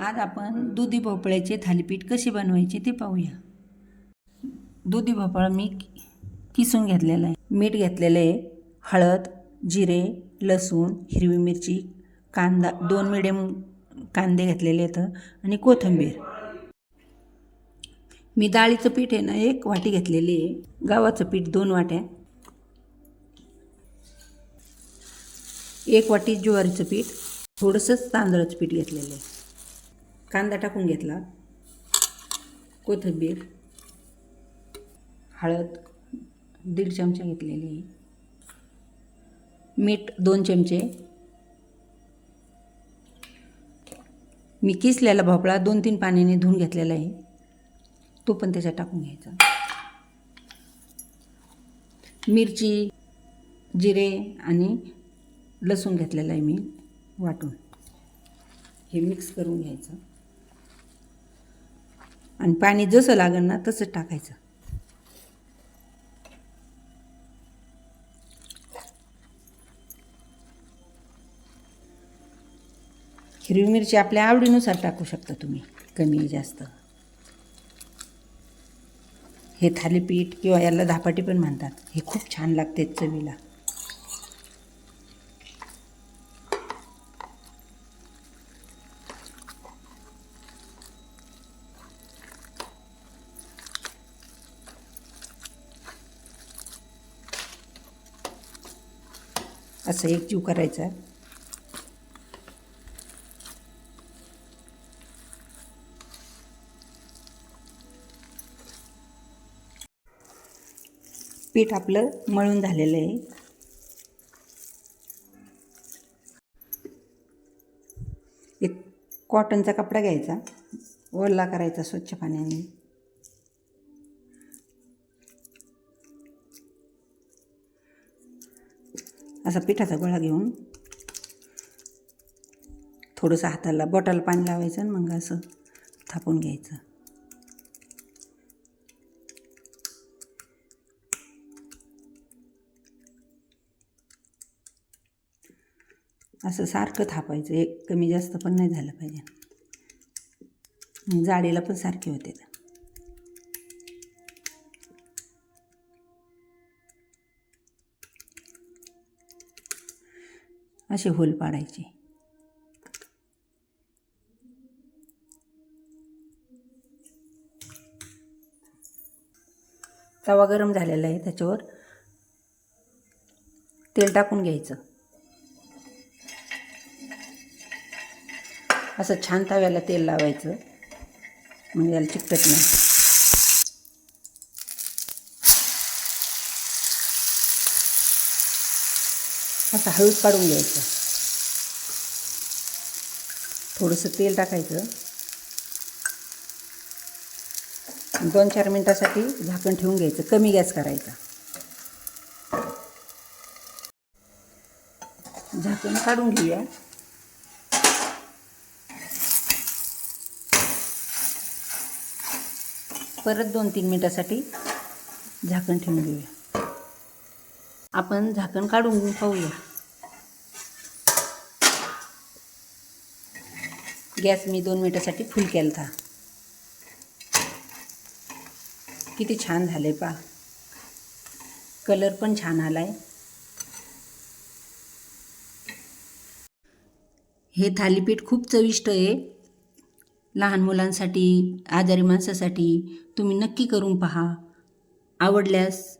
आज आपण दुधी भोपळ्याचे थालीपीठ कसे बनवायचे ते पाहूया. दुधी भोपळा मी किसून घेतलेला आहे. मीठ घेतलेलं आहे हळद जिरे लसूण हिरवी मिरची कांदा दोन मिडियम कांदे घेतलेले आहेत आणि कोथिंबीर. मी डाळीचं पीठ आहे ना एक वाटी घेतलेली आहे. गव्हाचं पीठ दोन वाट्या. एक वाटी ज्वारीचं पीठ. थोडंसंच तांदळाचं पीठ घेतलेलं आहे. कांदा टाकून घेतला. कोथिंबीर हळद दीड चमचा घेतलेली. आहे मीठ दोन चमचे. मी किसलेला भोपळा दोन तीन पाण्याने धुवून घेतलेला आहे. तो पण त्याच्यात टाकून घ्यायचा. मिरची जिरे आणि लसूण घेतलेला आहे मी वाटून. हे मिक्स करून घ्यायचं. आणि पाणी जसं लागेल ना तसंच टाकायचं. हिरवी मिरची आपल्या आवडीनुसार टाकू शकता तुम्ही कमी जास्त. हे थालीपीठ किंवा याला धापाटी पण म्हणतात. हे खूप छान लागते चवीला. असं एक जीव करायचा पीठ आपलं मळून झालेलं आहे. एक कॉटनचा कपडा घ्यायचा. ओला करायचा स्वच्छ पाण्याने. असा पिठाचा गोळा घेऊन थोडंसं हाताला बॉटल पाणी लावायचं आणि मग असं थापून घ्यायचं. असं सारखं थापायचं. एक कमी जास्त पण नाही झालं पाहिजे. जाडीला पण सारखे होते. असे होल पाडायचे. तवा गरम झालेला आहे त्याच्यावर तेल टाकून घ्यायचं. असं छान तव्याला तेल लावायचं. म्हणजे याला चिकटत नाही. असं हळूच काढून घ्यायचं. थोडंसं तेल टाकायचं. दोन चार मिनटासाठी झाकण ठेवून घ्यायचं. कमी गॅस करायचा. झाकण काढून घेऊया. परत दोन तीन मिनटासाठी झाकण ठेवून घेऊया. आपण झाकण काढून पाहूया. गॅस मी दोन मिनटासाठी फुल केला था किती छान झाले पा कलर पण छान आलाय. हे थालीपीठ खूप चविष्ट आहे. लहान मुलांसाठी आजारी माणसासाठी तुम्ही नक्की करून पहा. आवडल्यास